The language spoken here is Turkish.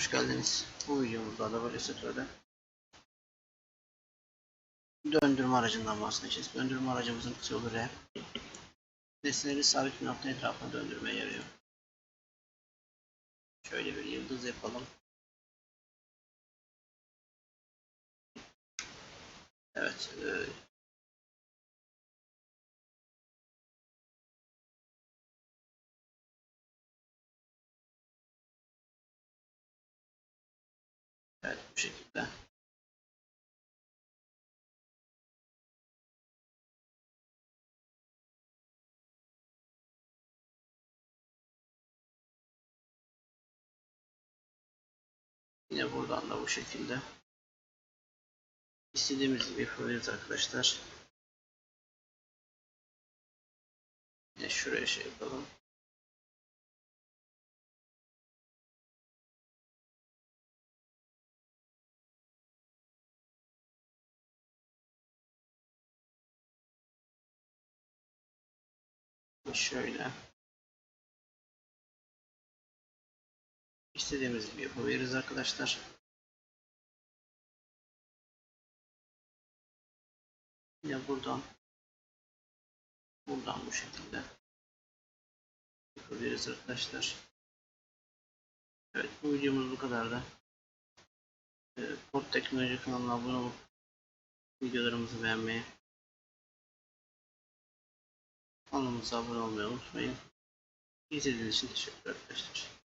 hoş geldiniz. Bu videomuzda da böyle sektörde döndürme aracından bahsedeceğiz. Döndürme aracımızın kısa yolu R. Nesneleri sabit bir nokta etrafına döndürmeye yarıyor. Şöyle bir yıldız yapalım. Evet. Evet bu şekilde. Yine buradan da bu şekilde. İstediğimiz gibi yapabiliriz arkadaşlar. Yine şuraya şey yapalım. Şöyle. İstediğimiz gibi yapabiliriz arkadaşlar. Yine buradan buradan bu şekilde yapabiliriz arkadaşlar. Evet bu videomuz bu kadardı. Ee, Port Teknoloji kanalına abone olup videolarımızı beğenmeyi kanalımıza abone olmayı unutmayın. İzlediğiniz için teşekkür arkadaşlar.